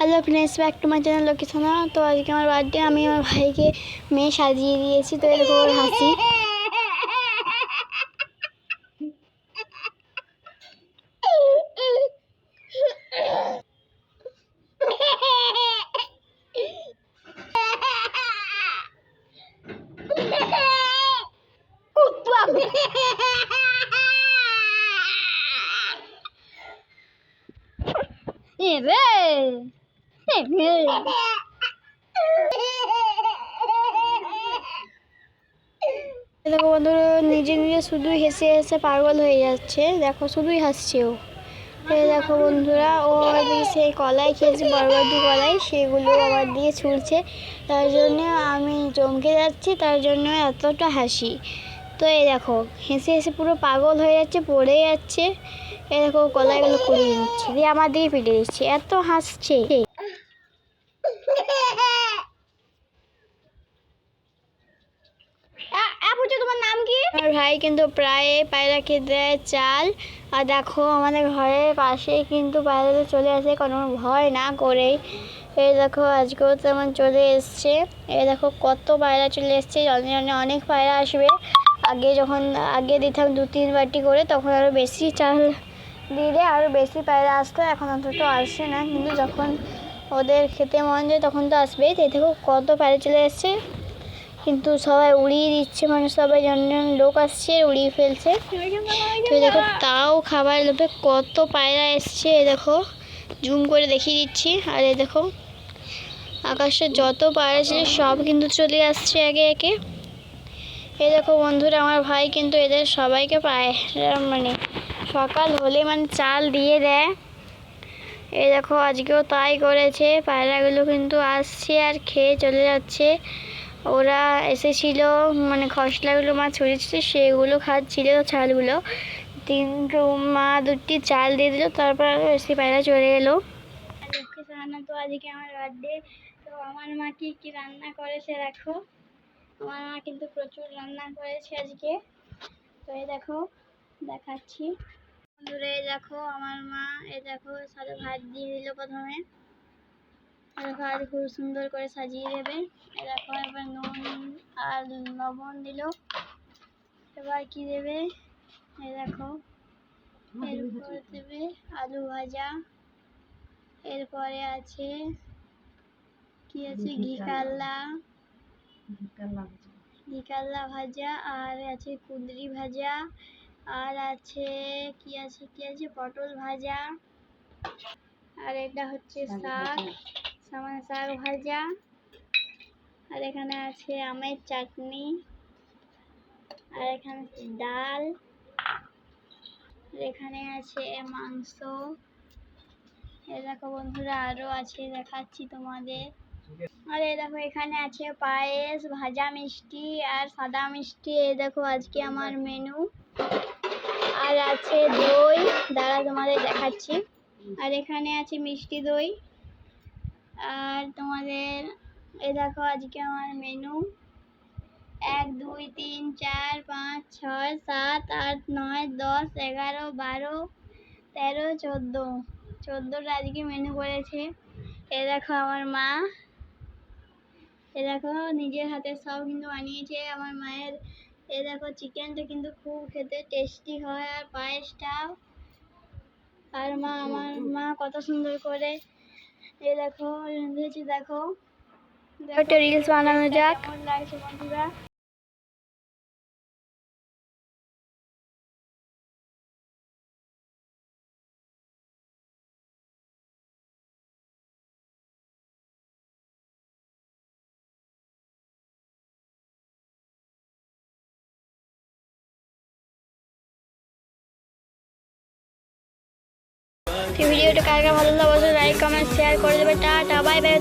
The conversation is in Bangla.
Hello friends back to my channel লোকেশনা তো আজকে আমার বার্থডে আমি আমার ভাইকে মেয়ে সাজিয়ে দিয়েছি, তো এরকম হাসি। রে! দেখো বন্ধুরা, নিজে নিজে শুধুই হেসে হেসে পাগল হয়ে যাচ্ছে। দেখো, শুধুই হাসছে ও। দেখো বন্ধুরা, ও সেই কলাই খেয়েছে, বরবটি কলাই, সেগুলো আবার দিয়ে ছুঁড়ছে। তার জন্য আমি চমকে যাচ্ছি, তার জন্য এতটা হাসি। তো এই দেখো, হেসে হেসে পুরো পাগল হয়ে যাচ্ছে, পড়ে যাচ্ছে। এই দেখো, কলাইগুলো কুড়িয়ে নিচ্ছে, দিয়ে আমার দিকে পিটে দিচ্ছে। এত হাসছে। আমার ভাই কিন্তু প্রায় পায়রাকে দেয় চাল। আর দেখো আমাদের ঘরের পাশেই কিন্তু পায়রাতে চলে আসে, কোনো ভয় না করেই। এই দেখো আজকেও তেমন চলে এসছে। এই দেখো কত পায়রা চলে এসছে, জনে জনে অনেক পায়রা আসবে। আগে যখন, আগে দিতাম দু, তিন বাটি করে, তখন আরও বেশি চাল দিলে আরও বেশি পায়রা আসতো, এখন অন্তত আসছে না। কিন্তু যখন ওদের খেতে মন যায় তখন তো আসবেই। তো এই দেখো কত পায়রা চলে এসছে। কিন্তু সবাই উড়িয়ে দিচ্ছে মানে সবাই জন জন লোক আসছে, উড়িয়ে ফেলছে। তো দেখো, তাও খাবার লোভে কত পায়রা এসছে, এই দেখো। জুম করে দেখিয়ে দিচ্ছি, আর এ দেখো, আকাশে যত পায়রা ছিল সব কিন্তু চলে আসছে একে একে। এ দেখো বন্ধুরা, আমার ভাই কিন্তু এদের সবাইকে পায়রা মানে সকাল হলে মানে চাল দিয়ে দেয়। এ দেখো, আজকেও তাই করেছে, পায়রাগুলো কিন্তু আসছে আর খেয়ে চলে যাচ্ছে। ওরা এসেছিল মানে খসলাগুলো মা ছড়িয়েছিল সেগুলো খাচ্ছিল, চালগুলো। তিন মা দুটি চাল দিয়ে দিল, তারপর এসে পায়রা চলে এলো। লক্ষ্মী তো আজকে আমার বার্থডে তো আমার মা কি কি রান্না করেছে দেখো? আমার মা কিন্তু প্রচুর রান্না করেছে আজকে। তো এই দেখো, দেখাচ্ছি। এই দেখো আমার মা, এই দেখো সাথে ভাত দিয়ে দিল প্রথমে। দেখো আজ খুব সুন্দর করে সাজিয়ে দেবে। দেখো এবার নুন আর লবণ দিল। এবার কি দেবে? এই দেখো। এরপর দেবে আলু ভাজা। এরপরে আছে কি আছে? ঘি কাল্লা ঘি কাল্লা ভাজা আর আছে কুঁদরি ভাজা। আর আছে কি আছে? কি আছে? পটল ভাজা। আর এটা হচ্ছে শাক সামান শাক ভাজা আর এখানে আছে আমের চাটনি। আর এখানে ডাল। এখানে আছে মাংস। এ দেখো বন্ধুরা আরও আছে, দেখাচ্ছি তোমাদের। আর এই দেখো, এখানে আছে পায়েস, ভাজা মিষ্টি আর সাদা মিষ্টি। এই দেখো আজকে আমার মেনু। আর আছে দই। দাঁড়া তোমাদের দেখাচ্ছি। আর এখানে আছে মিষ্টি দই। আর তোমাদের এ দেখো আজকে আমার মেনু এক, দুই, তিন, চার, পাঁচ, ছয়, সাত, আট, নয়, দশ, এগারো, বারো, তেরো, চোদ্দ। চোদ্দোটা আজকে মেনু করেছে। এ দেখো আমার মা। এ দেখো নিজের হাতে সব কিন্তু বানিয়েছে আমার মায়ের। এ দেখো চিকেনটা কিন্তু খুব খেতে টেস্টি হয় আর পায়েসটাও। আর মা, আমার মা কত সুন্দর করে ये देखो ये देखो। देखो रील्स वाला मज़ाक বন্ধুরা ভিডিওটা কার ভালো লাগলে অবশ্যই লাইক কমেন্ট শেয়ার করে দেবে। Tata bye bye